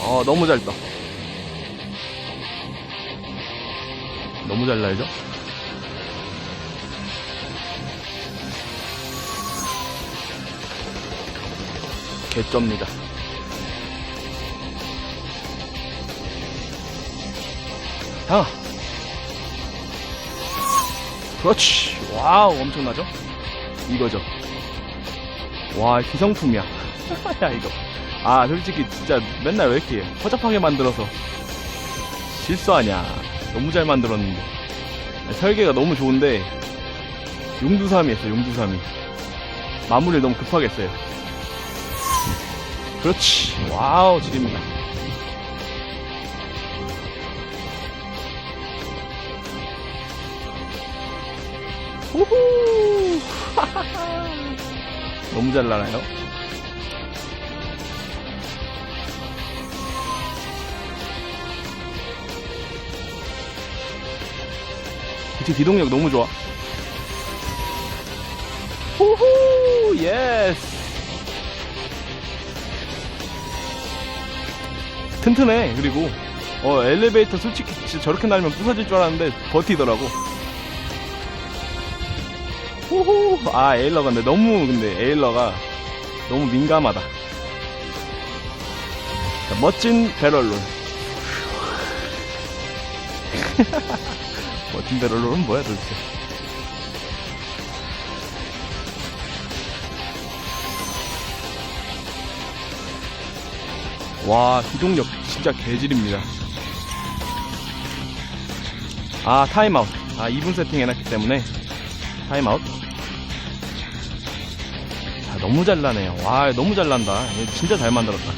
어, 너무 잘 떠. 너무 잘 날죠? 개쩝니다. 아. 그렇지. 와우, 엄청나죠? 이거죠. 와, 기성품이야. 야, 이거. 아, 솔직히 진짜 맨날 왜 이렇게 허접하게 만들어서 실수하냐. 너무 잘 만들었는데. 설계가 너무 좋은데, 용두삼이 했어, 용두삼이. 마무리를 너무 급하게 했어요. 그렇지. 와우, 지립니다. 후후! 너무 잘 나가요. 그치, 기동력 너무 좋아. 후후! 예스! 튼튼해, 그리고. 어, 엘리베이터 솔직히 진짜 저렇게 날면 부서질 줄 알았는데 버티더라고. 후후! 아, 에일러가 근데 너무, 근데 에일러가 너무 민감하다. 자, 멋진 배럴롤. 멋진 배럴롤은 뭐야 도대체? 와, 기동력 진짜 개질입니다. 아, 타임아웃. 아, 2분 세팅 해놨기 때문에 타임아웃. 자, 너무 잘 나네요. 와, 너무 잘 난다. 얘 진짜 잘 만들었다.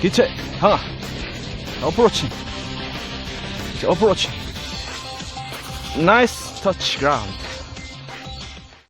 기체, 강화. 어프로치. 어프로치. 나이스 터치 그라운드.